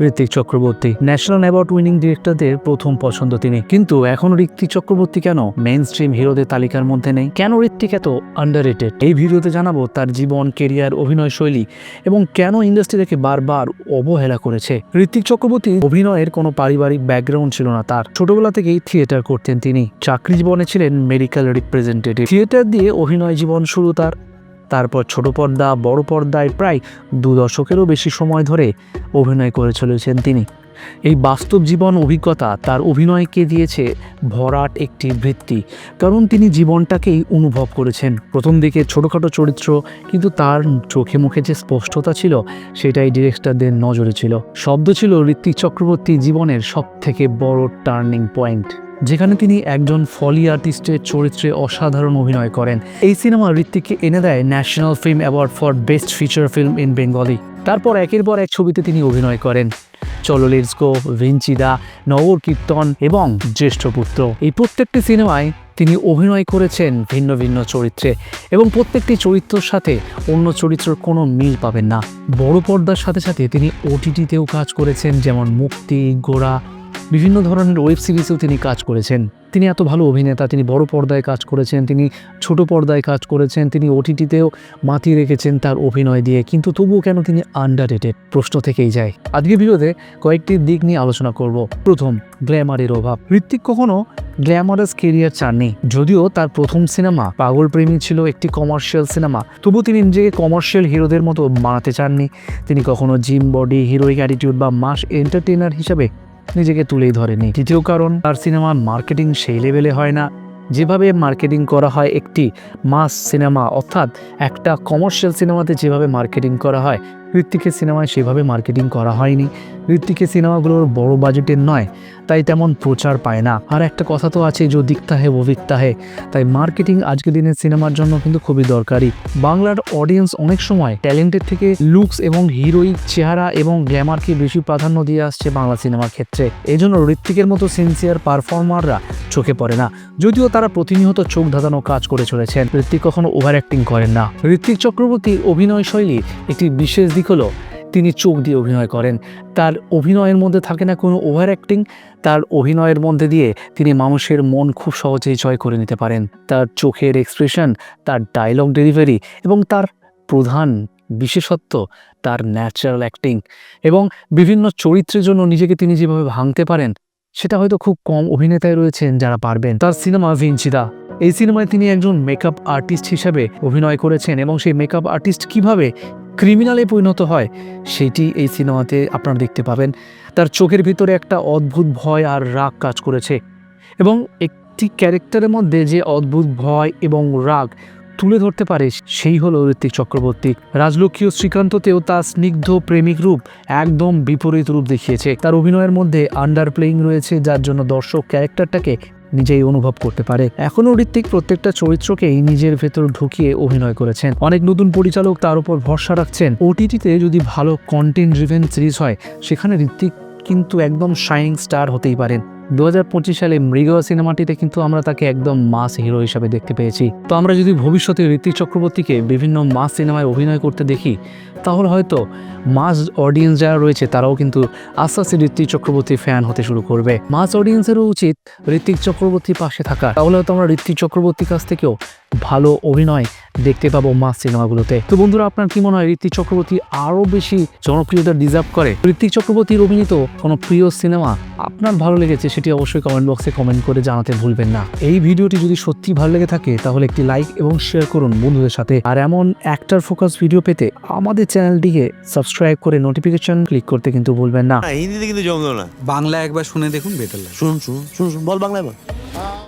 Ritwik Chakraborty, national award winning ডিরেক্টরদের প্রথম পছন্দ তিনি। কিন্তু এখন ঋত্বিক চক্রবর্তী কেন মেন স্ট্রিম হিরোদের তালিকার মধ্যে নেই? কেন ঋত্বিক এত আন্ডার এই ভিডিওতে জানাব তার জীবন কেরিয়ার অভিনয় শৈলী এবং কেন ইন্ডাস্ট্রি থেকে বারবার অবহেলা করেছে। ঋত্বিক চক্রবর্তী অভিনয়ের কোনো পারিবারিক ব্যাকগ্রাউন্ড ছিল না তার। ছোটবেলা থেকেই থিয়েটার করতেন তিনি। চাকরি জীবনে ছিলেন মেডিকেল রিপ্রেজেন্টেটিভ থিয়েটার দিয়ে অভিনয় জীবন শুরু তার। তারপর ছোট পর্দা, বড় পর্দায় প্রায় দু দশকেরও বেশি সময় ধরে অভিনয় করে চলেছেন তিনি। এই বাস্তব জীবন অভিজ্ঞতা তার অভিনয়কে দিয়েছে ভরাট একটি বৃত্তি, কারণ তিনি জীবনটাকেই অনুভব করেছেন। প্রথম দিকে ছোটোখাটো চরিত্র, কিন্তু তার চোখে মুখে যে স্পষ্টতা ছিল, সেটাই ডিরেক্টরদের নজরে ছিল। শব্দ ছিল ঋত্বিক চক্রবর্তী জীবনের সব থেকে বড় টার্নিং পয়েন্ট। যেখানে তিনি একজন ফলি আর্টিস্টের চরিত্রে অসাধারণ অভিনয় করেন। এই সিনেমা ঋত্বিককে এনে দেয় national film award for best feature film in Bengali তারপর একের পর এক ছবিতে তিনি অভিনয় করেন। চলো ভিঞ্চিদা নগর কীর্তন এবং জ্যেষ্ঠ পুত্র এই প্রত্যেকটি সিনেমায় তিনি অভিনয় করেছেন ভিন্ন ভিন্ন চরিত্রে এবং প্রত্যেকটি চরিত্রের সাথে অন্য চরিত্রের কোনো মিল পাবেন না। বড় পর্দার সাথে সাথে তিনি ওটিটিতেও কাজ করেছেন, যেমন মুক্তি গোড়া বিভিন্ন ধরনের ওয়েব সিরিজেও তিনি কাজ করেছেন। তিনি এত ভালো অভিনেতা, তিনি বড় পর্দায় কাজ করেছেন, তিনি ছোট পর্দায় কাজ করেছেন, তিনি ওটিটিতেও মাতিয়ে রেখেছেন তার অভিনয় দিয়ে। কিন্তু তবুও কেন তিনি আন্ডার প্রশ্ন থেকেই যায়। আজকে ভিডিওতে কয়েকটি দিক নিয়ে আলোচনা করব। প্রথম, গ্ল্যামারের অভাব। ঋত্বিক কখনো গ্ল্যামারাস কেরিয়ার চাননি। যদিও তার প্রথম সিনেমা পাগল প্রেমী ছিল, একটি কমার্শিয়াল সিনেমা। তবু তিনি নিজেকে কমার্শিয়াল হিরোদের মতো বানাতে চাননি। তিনি কখনো জিম বডি হিরোইক অ্যাটিটিউড বা মাস এন্টারটেইনার হিসাবে নিজেকে তুলেই ধরেনি। তৃতীয় কারণ তার সিনেমার মার্কেটিং সেই লেভেলে হয় না। যেভাবে মার্কেটিং করা হয় একটি মাস সিনেমা, অর্থাৎ একটা কমার্শিয়াল সিনেমাতে যেভাবে মার্কেটিং করা হয়, ঋত্বিকের সিনেমায় সেভাবে মার্কেটিং করা হয়নি। ঋত্বিকের সিনেমাগুলোর বড় বাজেটের নয়, তাই তেমন প্রচার পায় না। আর একটা কথা তো আছে যে দিকতা হে, ও বিকতা হে। তাই মার্কেটিং আজকের দিনের সিনেমার জন্য কিন্তু খুবই দরকারি। বাংলার অডিয়েন্স অনেক সময় ট্যালেন্টের থেকে লুকস এবং হিরোইক চেহারা এবং গ্ল্যামারকে বেশি প্রাধান্য দিয়ে আসছে বাংলা সিনেমার ক্ষেত্রে। এই জন্য ঋত্বিকের মতো সিনসিয়ার পারফর্মাররা চোখে পড়ে না। যদিও তারা প্রতিনিয়ত চোখ ধাঁধানো কাজ করে চলেছেন, ঋত্বিক কখনো ওভার অ্যাক্টিং করেন না। ঋত্বিক চক্রবর্তীর অভিনয় শৈলীর একটি বিশেষ দিক হলো, তিনি চোখ দিয়ে অভিনয় করেন। তার অভিনয়ের মধ্যে থাকে না কোনো ওভার অ্যাক্টিং তার অভিনয়ের মধ্যে দিয়ে তিনি মানুষের মন খুব সহজেই জয় করে নিতে পারেন। তার চোখের এক্সপ্রেশন তার ডায়লগ ডেলিভারি এবং তার প্রধান বিশেষত্ব, তার ন্যাচারাল অ্যাক্টিং এবং বিভিন্ন চরিত্রের জন্য নিজেকে তিনি যেভাবে ভাঙতে পারেন সেটা হয়তো খুব কম অভিনেতায় রয়েছেন যারা পারবেন। তার সিনেমা ভিঞ্চিদা। এই সিনেমায় তিনি একজন মেকআপ আর্টিস্ট হিসাবে অভিনয় করেছেন এবং সেই মেকআপ আর্টিস্ট কীভাবে ক্রিমিনালে পরিণত হয়, সেটি এই সিনেমাতে আপনারা দেখতে পাবেন। তার চোখের ভিতরে একটা অদ্ভুত ভয় আর রাগ কাজ করেছে এবং একটি ক্যারেক্টারের মধ্যে যে অদ্ভুত ভয় এবং রাগ তুলে ধরতে পারে, সেই হলো ঋত্বিক চক্রবর্তী। রাজলক্ষ্মী ও শ্রীকান্ততেও তার স্নিগ্ধ প্রেমিক রূপ একদম বিপরীত রূপ দেখিয়েছে। তার অভিনয়ের মধ্যে আন্ডার প্লেইং রয়েছে, যার জন্য দর্শক ক্যারেক্টারটাকে নিজেই অনুভব করতে পারে। এখনও ঋত্বিক প্রত্যেকটা চরিত্রকেই নিজের ভেতর ঢুকিয়ে অভিনয় করেছেন। অনেক নতুন পরিচালক তার উপর ভরসা রাখছেন। ওটিটিতে যদি ভালো কন্টেন্ট ড্রিভেন সিরিজ হয়, সেখানে ঋত্বিক কিন্তু একদম শাইনিং স্টার হতেই পারেন। দু হাজার পঁচিশ সালে মৃগ সিনেমাটিতে কিন্তু আমরা তাকে একদম মাস হিরো হিসাবে দেখতে পেয়েছি। তো আমরা যদি ভবিষ্যতে ঋত্বিক চক্রবর্তীকে বিভিন্ন মাস সিনেমায় অভিনয় করতে দেখি, তাহলে হয়তো মাস অডিয়েন্স যারা রয়েছে, তারাও কিন্তু আস্তে আস্তে ঋত্বিক চক্রবর্তীর ফ্যান হতে শুরু করবে। মাস অডিয়েন্সেরও উচিত ঋত্বিক চক্রবর্তীর পাশে থাকা। তাহলে হয়তো আমরা ঋত্বিক চক্রবর্তীর কাছ থেকেও ভালো অভিনয় দেখতে পাবো মাস সিনেমাগুলোতে তো বন্ধুরা আপনার কি মনে হয় ঋত্বিক চক্রবর্তী আরও বেশি জনপ্রিয়তা ডিজার্ভ করে? ঋত্বিক চক্রবর্তীর অভিনীত কোনো প্রিয় সিনেমা আপনার ভালো লেগেছে সেটি অবশ্যই কমেন্ট বক্সে কমেন্ট করে জানাতে ভুলবেন না। এই ভিডিওটি যদি সত্যি ভালো লেগে থাকে তাহলে একটি লাইক এবং শেয়ার করুন বন্ধুদের সাথে। আর এমন অ্যাক্টার ফোকাস ভিডিও পেতে আমাদের চ্যানেলটিকে সাবস্ক্রাইব করে নোটিফিকেশন ক্লিক করতে কিন্তু ভুলবেন না। না হিন্দিতে কিন্তু জমলো না। বাংলা একবার শুনে দেখুন বেটার লাগে। শুনুন শুনুন শুনুন শুনুন বল বাংলায় বল।